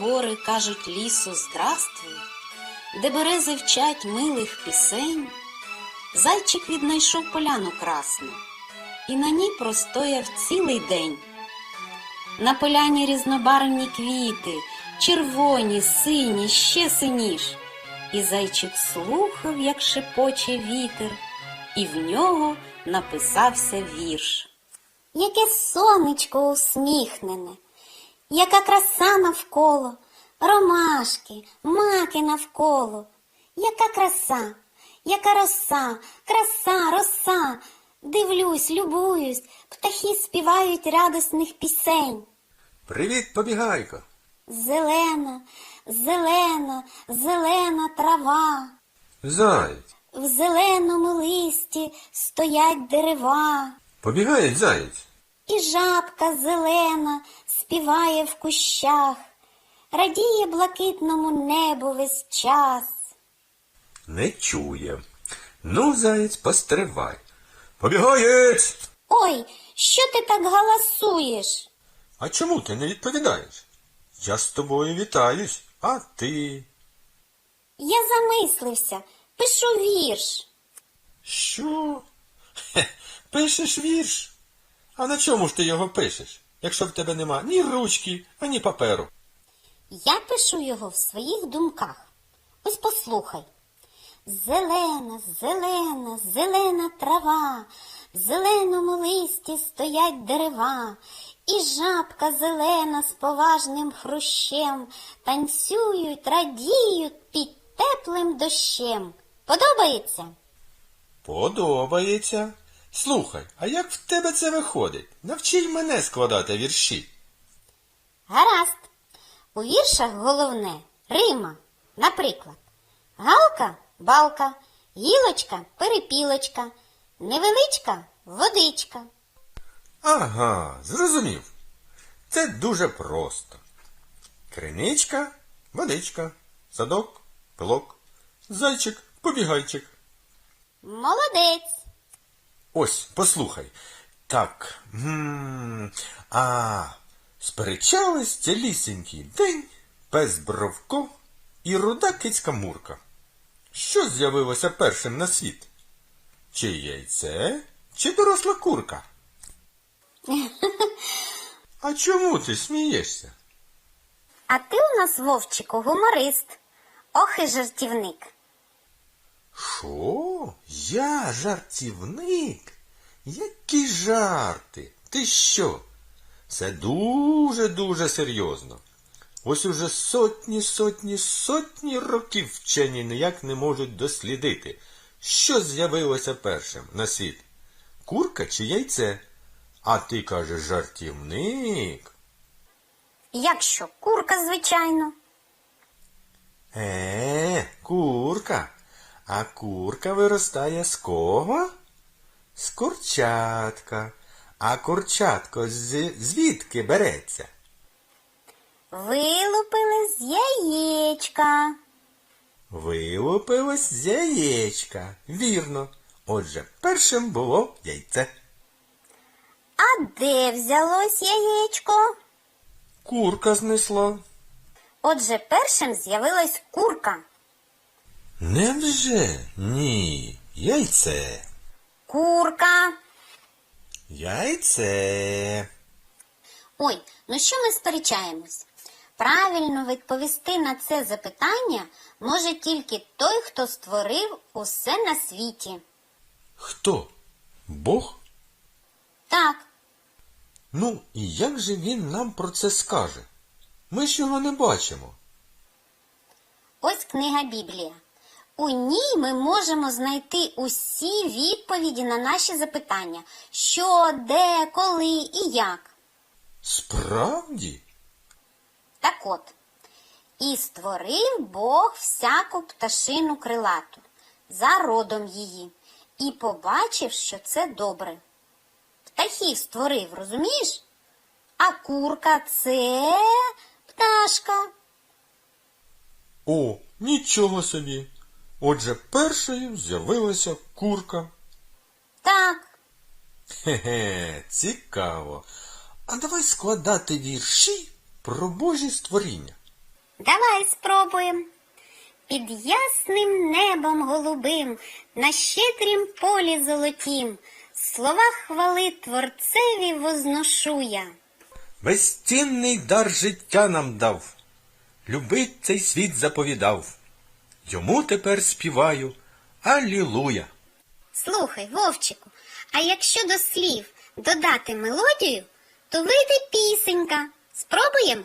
Гори кажуть лісу здравствуй, де берези вчать милих пісень, зайчик віднайшов поляну красну і на ній простояв цілий день. На поляні різнобарвні квіти, червоні, сині, ще синіш. І зайчик слухав, як шепоче вітер, і в нього написався вірш. Яке сонечко усміхнене, яка краса навколо, ромашки, маки навколо, яка краса, яка роса, краса, роса. Дивлюсь, любуюсь, птахи співають радісних пісень. Привіт, побігайко. Зелена, зелена, зелена трава, Заєць. в зеленому листі стоять дерева. Побігаєш, заєць. І жабка зелена співає в кущах, радіє блакитному небу весь час. Не чує. Ну, заєць, постривай. Побігаєць! Ой, що ти так галасуєш? А чому ти не відповідаєш? Я з тобою вітаюсь, а ти. Я замислився, пишу вірш. Що? Хе, пишеш вірш? А на чому ж ти його пишеш, якщо в тебе нема ні ручки, ані паперу? Я пишу його в своїх думках. Ось послухай. Зелена, зелена, зелена трава, в зеленому листі стоять дерева, і жабка зелена з поважним хрущем танцюють, радіють під теплим дощем. Подобається? Подобається. Слухай, а як в тебе це виходить? Навчи й мене складати вірші. Гаразд. У віршах головне рима. Наприклад, галка балка, гілочка перепілочка, невеличка водичка. Ага, зрозумів. Це дуже просто. Криничка, водичка, садок, пилок, зайчик, побігайчик. Молодець. Ось, послухай. Так. м, А, сперечались цілісінький день пес Бровко і руда кицька Мурка. Що з'явилося першим на світ? Чи яйце, чи доросла курка? А чому ти смієшся? А ти у нас, Вовчику, гуморист. Ох і жартівник. Що? Я жартівник? Які жарти? Ти що? Це дуже-дуже серйозно. Ось уже сотні, сотні, сотні років вчені ніяк не можуть дослідити, що з'явилося першим на світ. Курка чи яйце? А ти кажеш жартівник? Якщо курка, звичайно. Е, курка. А курка виростає з кого? З курчатка. А курчатко з... звідки береться? Вилупили з яєчка. Вилупилось з яєчка. Вірно. Отже, першим було яйце. А де взялось яєчко? Курка знесла. Отже, першим з'явилась курка. Невже? Ні. Яйце. Курка. Яйце. Ой, ну що ми сперечаємось? Правильно відповісти на це запитання може тільки той, хто створив усе на світі. Хто? Бог? Так, Ну, і як же він нам про це скаже? Ми ж його не бачимо. ось книга Біблія. У ній ми можемо знайти усі відповіді на наші запитання: що, де, коли і як. Справді? Так от, і створив Бог всяку пташину крилату за родом її, і побачив, що це добре. Птахів створив, розумієш? А курка це пташка. О, нічого собі. Отже, першою з'явилася курка. Так, Хе-хе, цікаво. А давай складати вірші про Божі створіння. Давай спробуємо. Під ясним небом голубим, на щедрім полі золотім, слова хвали творцеві возношу я. Безцінний дар життя нам дав, любить цей світ заповідав. Йому тепер співаю Алілуя. Слухай, Вовчику, а якщо до слів додати мелодію, то вийде пісенька. Спробуємо?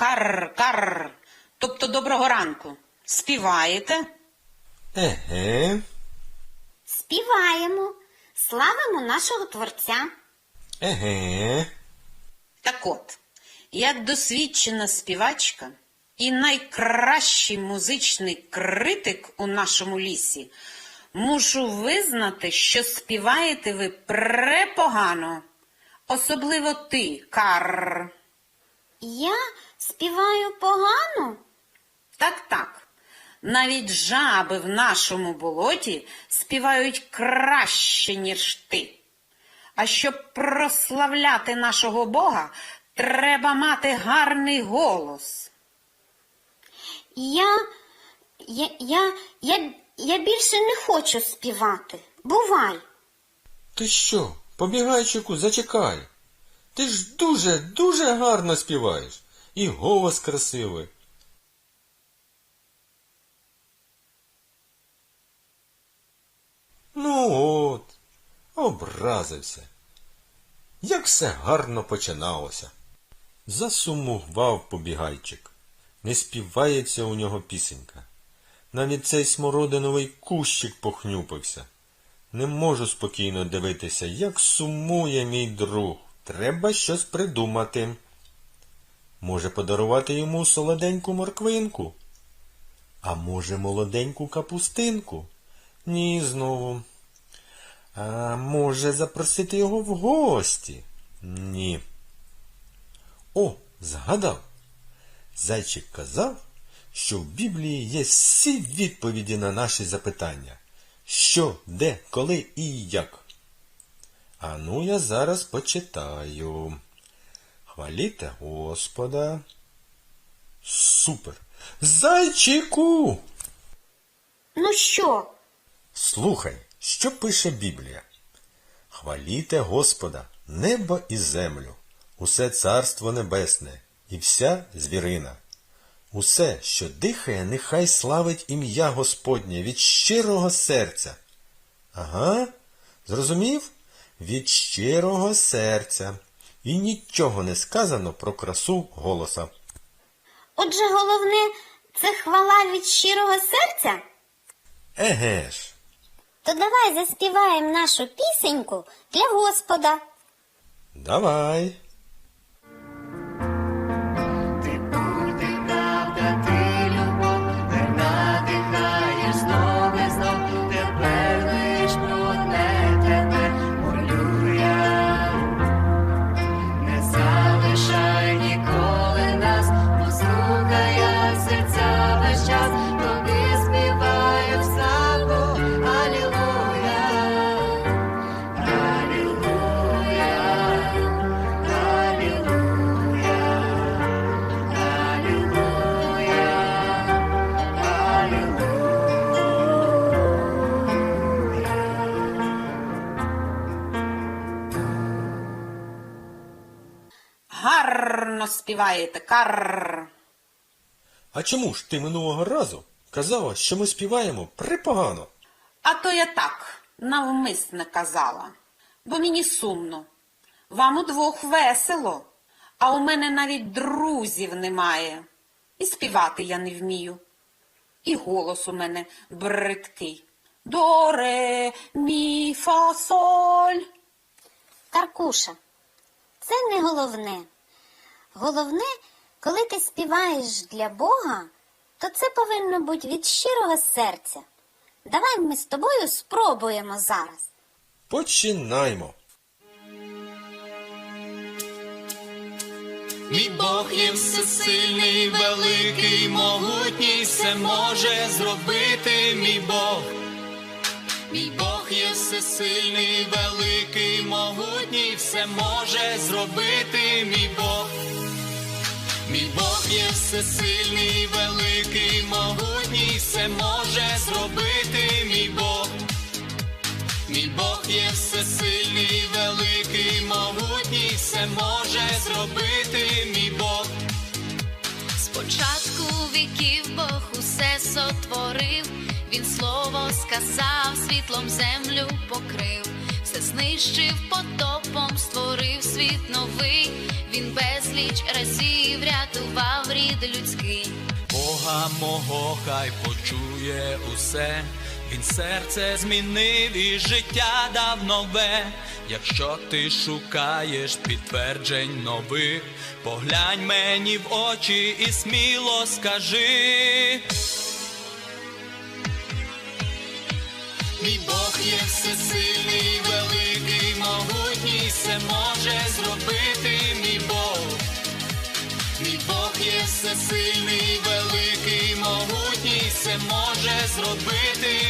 Карр, карр. Тобто доброго ранку. Співаєте? Еге, Співаємо, славимо нашого Творця. еге. Так от, як досвідчена співачка і найкращий музичний критик у нашому лісі, мушу визнати, що співаєте ви препогано. Особливо ти, Карр. Я співаю погано. Так, так. Навіть жаби в нашому болоті співають краще, ніж ти. А щоб прославляти нашого Бога, треба мати гарний голос. Я, я, я, я, я більше не хочу співати. Бувай. Ти що, побігайчику, зачекай. Ти ж дуже, дуже гарно співаєш. І голос красивий. Ну от, образився. Як все гарно починалося. Засумував побігайчик. Не співається у нього пісенька. Навіть цей смородиновий кущик похнюпився. Не можу спокійно дивитися, як сумує мій друг. Треба щось придумати. Може, подарувати йому солоденьку морквинку? А може, молоденьку капустинку? Ні, знову. А може, запросити його в гості? Ні. О, згадав. Зайчик казав, що в Біблії є всі відповіді на наші запитання. Що, де, коли і як. А ну я зараз почитаю. Хваліте Господа. Супер. Зайчику! Ну що? Слухай, що пише Біблія. Хваліте Господа, небо і землю, усе царство небесне і вся звірина. Усе, що дихає, нехай славить ім'я Господнє від щирого серця. Ага, зрозумів? Від щирого серця. І нічого не сказано про красу голоса. Отже, головне це хвала від щирого серця. Еге ж. То давай заспіваємо нашу пісеньку для Господа. Давай. Гарно співаєте, карр. А чому ж ти минулого разу казала, що ми співаємо припогано? А то я так навмисне казала, бо мені сумно. Вам удвох весело, А у мене навіть друзів немає. І співати я не вмію. І голос у мене бридкий. До, ре, мі, фа, соль. Каркуша, це не головне. Головне, коли ти співаєш для Бога, то це повинно бути від щирого серця. Давай ми з тобою спробуємо зараз. Починаймо. Мій Бог є всесильний, великий, могутній, все може зробити мій Бог. Мій Бог є всесильний, великий, могутній, все може зробити мій Бог. Мій Бог є всесильний, великий, могутній, все може зробити мій світлом землю покрив, все знищив потопом, створив світ новий, він безліч разів рятував рід людський. Бога мого хай почує усе, він серце змінив і життя дав нове. Якщо ти шукаєш підтверджень нових, поглянь мені в очі і сміло скажи. Мій Бог є всесильний, великий, могутній, все може зробити мій Бог. Мій Бог є всесильний, великий, могутній, все може зробити